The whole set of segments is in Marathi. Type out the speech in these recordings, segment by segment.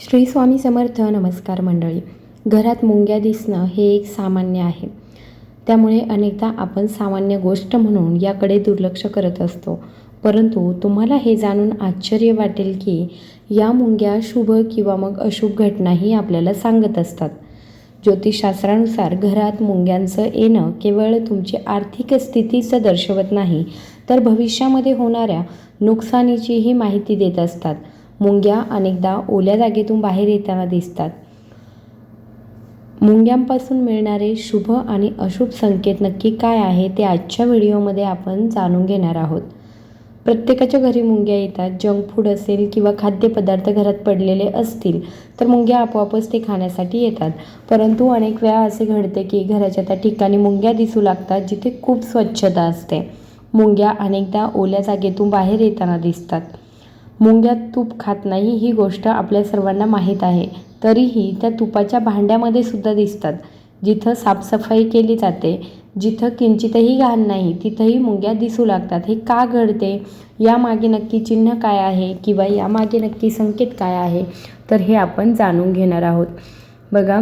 श्री स्वामी समर्थ नमस्कार मंडळी. घरात मुंग्या दिसणं हे एक सामान्य आहे. त्यामुळे अनेकदा आपण सामान्य गोष्ट म्हणून याकडे दुर्लक्ष करत असतो. परंतु तुम्हाला हे जाणून आश्चर्य वाटेल की या मुंग्या शुभ किंवा मग अशुभ घटनाही आपल्याला सांगत असतात. ज्योतिषशास्त्रानुसार घरात मुंग्यांचं येणं केवळ तुमची आर्थिक स्थितीचं दर्शवत नाही तर भविष्यामध्ये होणाऱ्या नुकसानीचीही माहिती देत असतात. मुंग्या अनेकदा ओल्या जागेतून बाहेर येताना दिसतात. मुंग्यांपासून मिळणारे शुभ आणि अशुभ संकेत नक्की काय आहे ते आजच्या व्हिडिओमध्ये आपण जाणून घेणार आहोत. प्रत्येकाच्या घरी मुंग्या येतात जंक फूड असेल किंवा खाद्यपदार्थ घरात पडलेले असतील तर मुंग्या आपोआपच ते खाण्यासाठी येतात. परंतु अनेक वेळा असे घडते की घराच्या त्या ठिकाणी मुंग्या दिसू लागतात जिथे खूप स्वच्छता असते. मुंग्या अनेकदा ओल्या जागेतून बाहेर येताना दिसतात. मुंग्या तूप खात नाही ही गोष्ट आपल्या सर्वांना माहीत आहे. तरीही त्या तुपाच्या भांड्यामध्ये सुद्धा दिसतात. जिथं साफसफाई केली जाते जिथं किंचितही घाण नाही तिथंही मुंग्या दिसू लागतात. हे का घडते? यामागे नक्की चिन्ह काय आहे किंवा यामागे नक्की संकेत काय आहे? तर हे आपण जाणून घेणार आहोत. बघा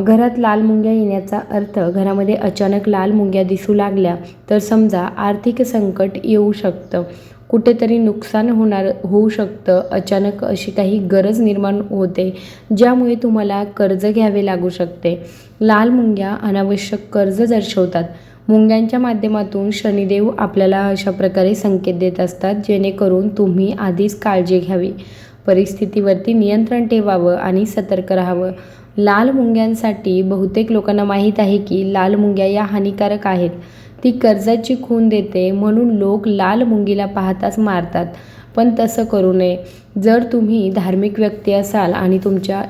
घरात लाल मुंग्या येण्याचा अर्थ घरामध्ये अचानक लाल मुंग्या दिसू लागल्या तर समजा आर्थिक संकट येऊ शकतं. कुठेतरी नुकसान होणार होऊ शकतं. अचानक अशी काही गरज निर्माण होते ज्यामुळे तुम्हाला कर्ज घ्यावे लागू शकते. लाल मुंग्या अनावश्यक कर्ज दर्शवतात. मुंग्यांच्या माध्यमातून शनिदेव आपल्याला अशा प्रकारे संकेत देत असतात जेणेकरून तुम्ही आधीच काळजी घ्यावी. परिस्थितीवरती नियंत्रण ठेवावं आणि सतर्क राहावं. लाल मुंग्यांसाठी बहुतेक लोकांना माहीत आहे की लाल मुंग्या या हानिकारक आहेत. ती कर्जाची खून देते म्हणून लोक लाल मुंगीला पाहताच मारतात. पण तसं करू नये. जर तुम्ही धार्मिक व्यक्ती असाल आणि तुमच्या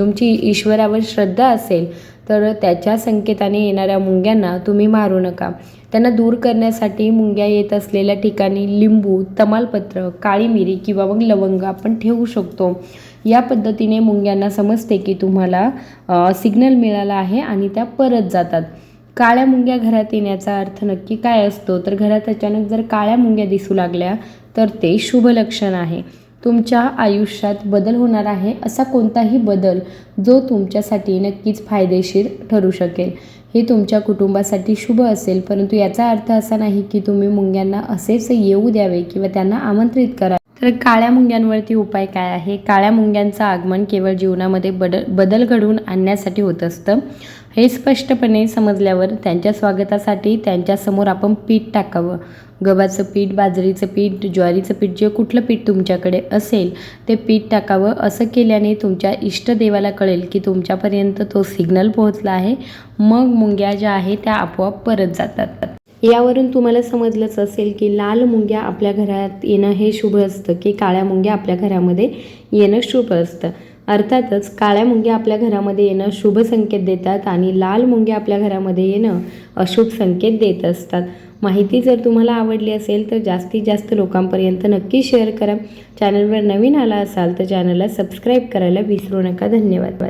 तुमची ईश्वरावर श्रद्धा असेल तर त्याच्या संकेताने येणाऱ्या मुंग्यांना तुम्ही मारू नका. त्यांना दूर करण्यासाठी मुंग्या येत असलेल्या ठिकाणी लिंबू तमालपत्र काळी मिरी किंवा मग लवंग आपण ठेवू शकतो. या पद्धतीने मुंग्यांना समजते की तुम्हाला सिग्नल मिळाला आहे आणि त्या परत जातात. काळ्या मुंग्या घरात येण्याचा अर्थ नक्की काय असतो? तर घरात अचानक जर काळ्या मुंग्या दिसू लागल्या तर ते शुभ लक्षण आहे. तुमच्या आयुष्यात बदल होणार आहे असा कोणताही बदल जो तुमच्यासाठी नक्कीच फायदेशीर ठरू शकेल. हे तुमच्या कुटुंबासाठी शुभ असेल परंतु याचा अर्थ असा नाही की तुम्ही मुंग्यांना असेच येऊ द्यावे किंवा त्यांना आमंत्रित करा. तर काळ्या मुंग्यांवरती उपाय काय आहे? काळ्या मुंग्यांचं आगमन केवळ जीवनामध्ये बदल बदल घडवून आणण्यासाठी होत असतं. हे स्पष्टपणे समजल्यावर त्यांच्या स्वागतासाठी त्यांच्यासमोर आपण पीठ टाकावं. गव्हाचं पीठ बाजरीचं पीठ ज्वारीचं पीठ जे कुठलं पीठ तुमच्याकडे असेल ते पीठ टाकावं. असं केल्याने तुमच्या इष्टदेवाला कळेल की तुमच्यापर्यंत तो सिग्नल पोहोचला आहे. मग मुंग्या ज्या आहेत त्या आपोआप परत जातात. यावरून तुम्हाला समजलंच असेल की लाल मुंग्या आपल्या घरात येणं हे शुभ असतं की काळ्या मुंग्या आपल्या घरामध्ये येणं शुभ असतं. अर्थातच काळ्या मुंग्या आपल्या घरामध्ये येणं शुभ संकेत देतात आणि लाल मुंग्या आपल्या घरामध्ये येणं अशुभ संकेत देत असतात. माहिती जर तुम्हाला आवडली असेल तर जास्तीत जास्त लोकांपर्यंत नक्की शेअर करा. चॅनलवर नवीन आला असाल तर चॅनलला सबस्क्राईब करायला विसरू नका. धन्यवाद.